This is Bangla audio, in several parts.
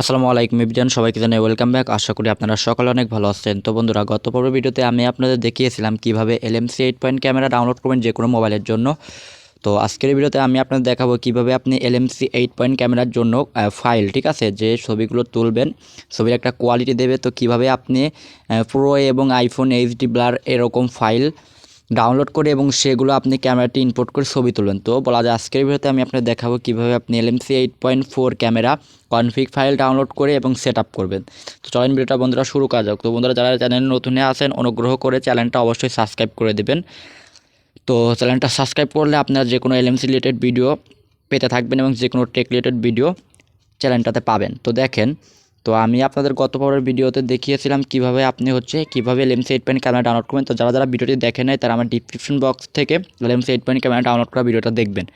আসসালামু আলাইকুম ইবজান সবাইকে জানাই ওয়েলকাম ব্যাক। আশা করি আপনারা সকলে অনেক ভালো আছেন। তো বন্ধুরা, গত পর্বের ভিডিওতে আমি আপনাদের দেখিয়েছিলাম কীভাবে LMC eight point camera download করবেন যে কোনো মোবাইলের জন্য। তো আজকের ভিডিওতে আমি আপনাদের দেখাবো কীভাবে আপনি এলএমসি এইট পয়েন্ট ক্যামেরার জন্য ফাইল, ঠিক আছে? যে ছবিগুলো তুলবেন, ছবির একটা কোয়ালিটি দেবে। তো কীভাবে আপনি প্রো এবং আইফোন এইচডি ব্লার এরকম ফাইল ডাউনলোড করে এবং সেগুলো আপনি ক্যামেরাটি ইনপোর্ট করে ছবি তুলবেন তো বলা যায় আজকের ভিডিওতে আমি আপনাদের দেখাবো কীভাবে আপনি LMC eight point four camera config file download করে এবং সেট আপ করবেন। তো চলেন ভিডিওটা বন্ধুরা শুরু করা যাক। তো বন্ধুরা যারা চ্যানেল নতুনে আছেন, অনুগ্রহ করে চ্যানেলটা অবশ্যই সাবস্ক্রাইব করে দেবেন। তো চ্যানেলটা সাবস্ক্রাইব করলে আপনারা যে কোনো এলএমসি রিলেটেড ভিডিও পেতে থাকবেন এবং যে কোনো টেক রিলেটেড ভিডিও চ্যানেলটাতে পাবেন। তো দেখেন তো আমি আপনাদের গত পরের ভিডিওতে দেখিয়েছিলাম কীভাবে আপনি হচ্ছে কীভাবে LMC eight point camera download করবেন। তো যারা যারা ভিডিওটি দেখে নেয় তারা আমার ডিসক্রিপশন বক্স থেকে LMC eight point camera download করা ভিডিওটা দেখবেন।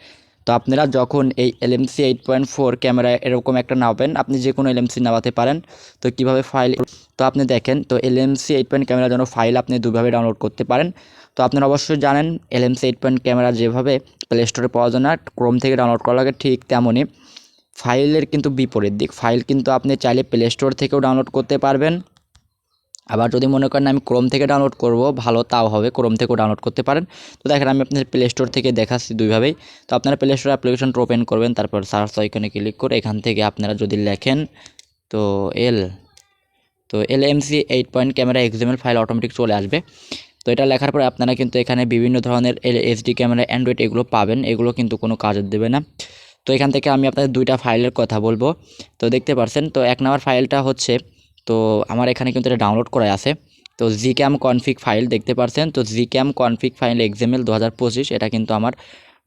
তো আপনারা যখন এই LMC eight point four camera এরকম একটা নামাবেন আপনি যে কোনো এলএমসি নামাতে পারেন। তো কীভাবে ফাইল তো আপনি দেখেন, তো এলএমসি এইট পয়েন্ট ক্যামেরার জন্য ফাইল আপনি দুভাবে ডাউনলোড করতে পারেন। তো আপনারা অবশ্যই জানেন এলএমসি এইট পয়েন্ট ক্যামেরা যেভাবে প্লে স্টোরে পাওয়া যায় না ক্রোম থেকে ডাউনলোড করা লাগে ঠিক তেমনই। ফাইলের কিন্তু বিপরীত দিক। ফাইল কিন্তু আপনি চাইলে প্লে স্টোর থেকেও ডাউনলোড করতে পারবেন। আবার যদি মনে করেন আমি ক্রোম থেকে ডাউনলোড করব, ভালো তাও হবে ক্রোম থেকেও ডাউনলোড করতে পারেন। তো দেখেন আমি আপনার প্লে স্টোর থেকে দেখাচ্ছি দুইভাবেই। তো আপনারা প্লে স্টোর অ্যাপ্লিকেশনটা ওপেন করবেন, তারপর সার্চ আইকনে ক্লিক করে এখান থেকে আপনারা যদি লেখেন, তো এল তো L MC eight point camera XML file automatic চলে আসবে। তো এটা লেখার পরে আপনারা কিন্তু এখানে বিভিন্ন ধরনের এল এইচডি ক্যামেরা অ্যান্ড্রয়েড এগুলো পাবেন, এগুলো কিন্তু কোনো কাজের দেবে না। তো এখান থেকে আমি আপনাদের দুইটা ফাইলের কথা বলব। তো দেখতে পারছেন, তো এক নম্বর ফাইলটা হচ্ছে, তো আমার এখানে কিন্তু এটা ডাউনলোড করা আছে। তো জি ক্যাম কনফিক ফাইল দেখতে পারছেন, তো G cam config file XML দু হাজার পঁচিশ, এটা কিন্তু আমার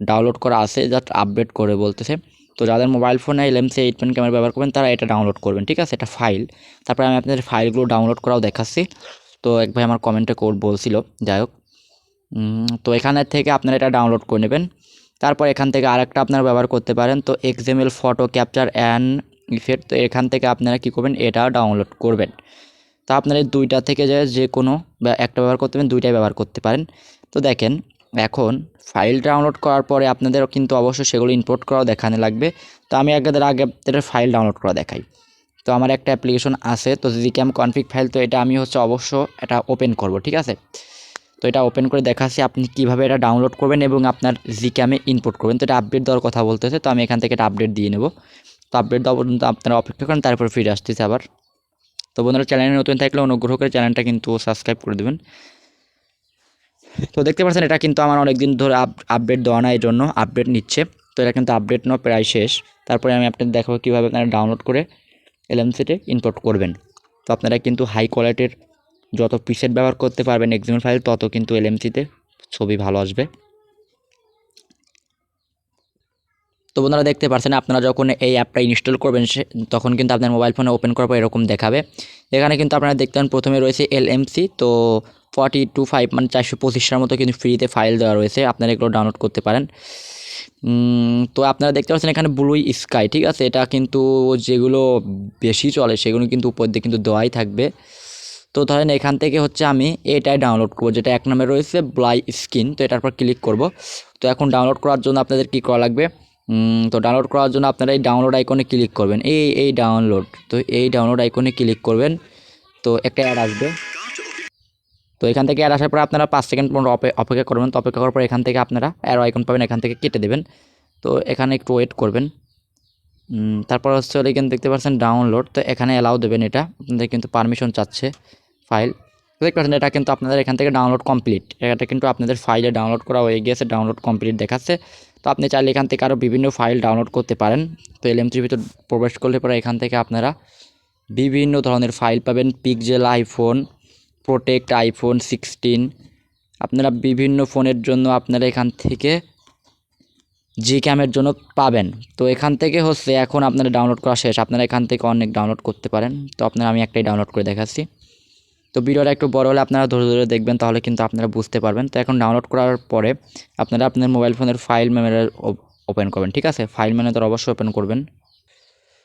ডাউনলোড করা আছে জাস্ট আপডেট করে বলতেছে। তো যাদের মোবাইল ফোনে এলএমসি এইট পয়েন্ট ক্যামেরা ব্যবহার করবেন, তারা এটা ডাউনলোড করবেন, ঠিক আছে? এটা ফাইল তারপরে আমি আপনাদের ফাইলগুলো ডাউনলোড করাও দেখাচ্ছি। তো এক ভাই আমার কমেন্টে কোড বলছিল, যাই হোক। তো এখানের থেকে আপনারা এটা ডাউনলোড করে নেবেন। তারপর এখান থেকে আরেকটা আপনারা ব্যবহার করতে পারেন। তো XML photo capture and effect তো এখান থেকে আপনারা কী করবেন, এটা ডাউনলোড করবেন। তা আপনারা দুইটা থেকে যে যে কোনো একটা ব্যবহার করতে পারেন, দুইটাই ব্যবহার করতে পারেন। তো দেখেন, এখন ফাইল ডাউনলোড করার পরে আপনাদের কিন্তু অবশ্যই সেগুলো ইম্পোর্ট করাও দেখানো লাগবে। তো আমি একদের আগে আপনাদের ফাইল ডাউনলোড করা দেখাই। তো আমার একটা অ্যাপ্লিকেশন আছে, তো যদি জিক্যাম কনফিক ফাইল তো এটা আমি হচ্ছে অবশ্য এটা ওপেন করব, ঠিক আছে? তো এটা ওপেন করে দেখাচ্ছি আপনি কীভাবে এটা ডাউনলোড করবেন এবং আপনার জিক্যামে ইনপুট করবেন। তো এটা আপডেট দেওয়ার কথা বলতেছে, তো আমি এখান থেকে এটা আপডেট দিয়ে নেব। তো আপডেট দেওয়া পর্যন্ত আপনারা অপেক্ষা করেন, তারপর ফিরে আসতেছে আবার। তো বন্ধুরা চ্যানেলে নতুন থাকলে অনুগ্রহ করে চ্যানেলটা কিন্তু সাবস্ক্রাইব করে দেবেন। তো দেখতে পাচ্ছেন, এটা কিন্তু আমার অনেক দিন ধরে আপডেট দেওয়া না এই জন্য আপডেট নিচ্ছে। তো এটা কিন্তু আপডেট নেওয়া প্রায় শেষ। তারপরে আমি আপনাদের দেখাবো কীভাবে আপনারা ডাউনলোড করে এলএমসিতে ইম্পোর্ট করবেন। তো আপনারা কিন্তু হাই কোয়ালিটির যত পিসেট ব্যবহার করতে পারবেন এক্সিমেল ফাইল তত কিন্তু এলএমসিতে ছবি ভালো আসবে। তো বন্ধুরা দেখতে পাচ্ছেন আপনারা যখন এই অ্যাপটা ইনস্টল করবেন, সে তখন কিন্তু আপনার মোবাইল ফোনে ওপেন করার পর এরকম দেখাবে। এখানে কিন্তু আপনারা দেখতেন প্রথমে রয়েছে এলএমসি তো ফর্টি টু ফাইভ মানে চারশো পঁচিশটার মতো কিন্তু ফ্রিতে ফাইল দেওয়া রয়েছে, আপনারা এগুলো ডাউনলোড করতে পারেন। তো আপনারা দেখতে পাচ্ছেন এখানে ব্লু স্কাই ঠিক আছে? এটা কিন্তু যেগুলো বেশি চলে, সেগুলো কিন্তু উপর দিয়ে কিন্তু দেওয়াই থাকবে। তো ধরেন এখান থেকে হচ্ছে আমি এটাই ডাউনলোড করব, যেটা এক নামে রয়েছে ব্লাই স্কিন তো এটার পর ক্লিক করব। তো এখন ডাউনলোড করার জন্য আপনাদের কী করা লাগবে? তো ডাউনলোড করার জন্য আপনারা এই ডাউনলোড আইকনে ক্লিক করবেন। এই এই ডাউনলোড তো এই ডাউনলোড আইকনে ক্লিক করবেন। তো একটা অ্যাড আসবে। তো এখান থেকে অ্যাড আসার পর আপনারা পাঁচ সেকেন্ড পর্যন্ত অপেক্ষা করবেন। তো অপেক্ষা করার পর এখান থেকে আপনারা অ্যারো আইকন পাবেন, এখান থেকে কেটে দেবেন। তো এখানে একটু ওয়েট করবেন। তারপর হচ্ছে এখানে দেখতে পাচ্ছেন ডাউনলোড তো এখানে অ্যালাউ দেবেন এটা। আপনাদের কিন্তু পারমিশন চাচ্ছে। ফাইল। দেখতে পাচ্ছেন এটা কিন্তু আপনাদের এখান থেকে ডাউনলোড কমপ্লিট এটা কিন্তু আপনাদের ফাইলে ডাউনলোড করা হয়ে গিয়েছে ডাউনলোড কমপ্লিট দেখাচ্ছে। তো আপনি চাইলে এখান থেকে আরও বিভিন্ন ফাইল ডাউনলোড করতে পারেন। তো এলএমটির ভিতর প্রবেশ করলে পরে এখান থেকে আপনারা বিভিন্ন ধরনের ফাইল পাবেন। Pixel iPhone protect iPhone sixteen আপনারা বিভিন্ন ফোনের জন্য আপনারা এখান থেকে জি ক্যামের জন্য পাবেন। তো এখান থেকে হচ্ছে এখন আপনারা ডাউনলোড করা শেষ। আপনারা এখান থেকে অনেক ডাউনলোড করতে পারেন। তো আপনারা আমি একটাই ডাউনলোড করে দেখাচ্ছি। তো ভিডিওটা একটু বড় হলে আপনারা ধরে ধরে দেখবেন, তাহলে কিন্তু আপনারা বুঝতে পারবেন। তো এখন ডাউনলোড করার পরে আপনারা আপনার মোবাইল ফোনের ফাইল ম্যানেজার ওপেন করবেন, ঠিক আছে? ফাইল ম্যানেজার অবশ্যই ওপেন করবেন।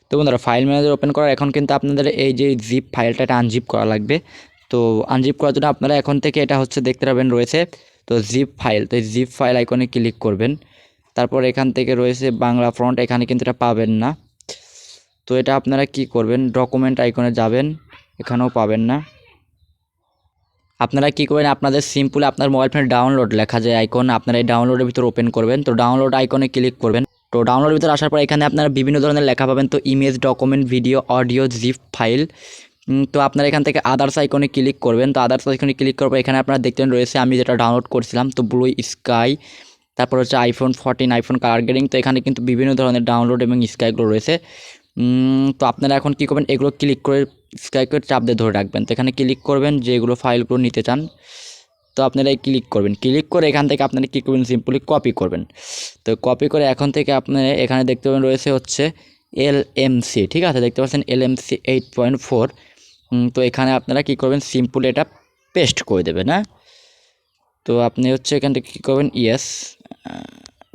তো বন্ধুরা ফাইল ম্যানেজার ওপেন করার এখন কিন্তু আপনাদের এই যে জিপ ফাইলটা এটা আনজিপ করা লাগবে। তো আনজিপ করার জন্য আপনারা এখন থেকে এটা হচ্ছে দেখতে পাবেন রয়েছে, তো জিপ ফাইল তো এই জিপ ফাইল আইকনে ক্লিক করবেন। তারপর এখান থেকে রয়েছে বাংলা ফ্রন্ট এখানে কিন্তু এটা পাবেন না। তো এটা আপনারা কি করবেন? ডকুমেন্ট আইকনে যাবেন, এখানেও পাবেন না। আপনারা কি করবেন আপনাদের সিম্পল আপনার মোবাইল ফোনে ডাউনলোড লেখা যায় আইকন আপনারা এই ডাউনলোডের ভিতর ওপেন করবেন। তো ডাউনলোড আইকনে ক্লিক করবেন। তো ডাউনলোডের ভিতর আসার পর এখানে আপনারা বিভিন্ন ধরনের লেখা পাবেন। তো image document video audio zip file তো আপনারা এখান থেকে আদার্স আইকনে ক্লিক করবেন। তো আদার্স আইকনে ক্লিক করার পর এখানে আপনারা দেখতেন রয়েছে, আমি যেটা ডাউনলোড করছিলাম, তো ব্লু স্কাই তারপর হচ্ছে iPhone fourteen iPhone colour grading তো এখানে কিন্তু বিভিন্ন ধরনের ডাউনলোড এবং স্কাইগুলো রয়েছে। তো আপনারা এখন কী করবেন? এগুলো ক্লিক করে স্কাই করে চাপ দিয়ে ধরে রাখবেন। তো এখানে ক্লিক করবেন যেগুলো ফাইলগুলো নিতে চান, তো আপনারা এই ক্লিক করবেন। ক্লিক করে এখান থেকে আপনারা কী করবেন? সিম্পলি কপি করবেন। তো কপি করে এখন থেকে আপনারা এখানে দেখতে পাবেন রয়েছে হচ্ছে এল ঠিক আছে? দেখতে পাচ্ছেন L M C eight point four তো এখানে আপনারা কী করবেন? সিম্পল এটা পেস্ট করে দেবেন হ্যাঁ? তো আপনি হচ্ছে এখান থেকে কী করবেন? ইয়েস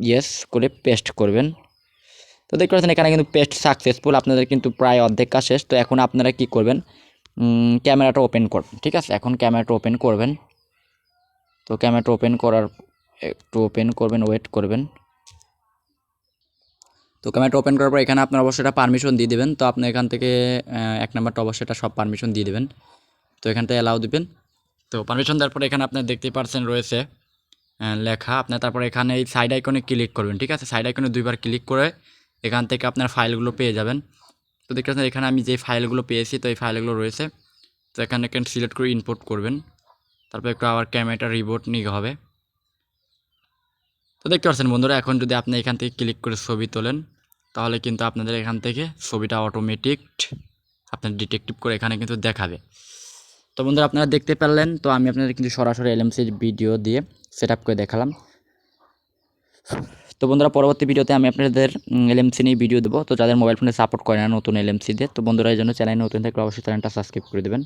ইয়েস করে পেস্ট করবেন। তো দেখতে পাচ্ছেন, এখানে কিন্তু পেস্ট সাকসেসফুল আপনাদের কিন্তু প্রায় অর্ধেক কাজ শেষ। তো এখন আপনারা কি করবেন? ক্যামেরাটা ওপেন করবেন, ঠিক আছে? এখন ক্যামেরাটা ওপেন করবেন। তো ক্যামেরাটা ওপেন করার, একটু ওপেন করবেন ওয়েট করবেন। তো ক্যামেরাটা ওপেন করার পর এখানে আপনার অবশ্যই এটা পারমিশন দিয়ে দেবেন। তো আপনি এখান থেকে এক নাম্বারটা অবশ্যই এটা সব পারমিশন দিয়ে দেবেন। তো এখানটা অ্যালাউ দিবেন। তো পারমিশন দেওয়ার পরে এখানে আপনার দেখতেই পারছেন রয়েছে লেখা। আপনার তারপরে এখানে এই সাইড আইকনে ক্লিক করবেন, ঠিক আছে? সাইড আইকনে দুইবার ক্লিক করে এখান থেকে আপনার ফাইলগুলো পেয়ে যাবেন। তো দেখতে পাচ্ছেন এখানে আমি যে ফাইলগুলো পেয়েছি, তো এই ফাইলগুলো রয়েছে। তো এখানে এখানে সিলেক্ট করে ইনপুট করবেন। তারপর একটু আবার ক্যামেরাটা রিবোট নিয়ে হবে। তো দেখতে পাচ্ছেন বন্ধুরা, এখন যদি আপনি এখান থেকে ক্লিক করে ছবি তোলেন, তাহলে কিন্তু আপনাদের এখান থেকে ছবিটা অটোমেটিক আপনার ডিটেকটিভ করে এখানে কিন্তু দেখাবে। তো বন্ধুরা, আপনারা দেখতে পারলেন তো আমি আপনাদের কিন্তু সরাসরি এলএমসির ভিডিও দিয়ে সেট করে দেখালাম। তো বন্ধুরা, পরবর্তী ভিডিওতে আমি আপনাদের এলএমসি নিয়ে ভিডিও দেবো। তো যাদের মোবাইল ফোনে সাপোর্ট করে না নতুন এলএমসিদের তো বন্ধুরা এই জন্য চ্যানেল নতুন থাকলে অবশ্যই চ্যানেলটা সাবস্ক্রাইব করে দেবেন।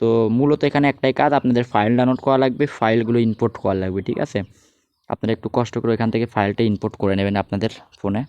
তো মূলত এখানে একটাই কাজ, আপনাদের ফাইল ডাউনলোড করা লাগবে ফাইলগুলো ইনপোর্ট করা লাগবে, ঠিক আছে? আপনারা একটু কষ্ট করে এখান থেকে ফাইলটা ইনপোর্ট করে নেবেন আপনাদের ফোনে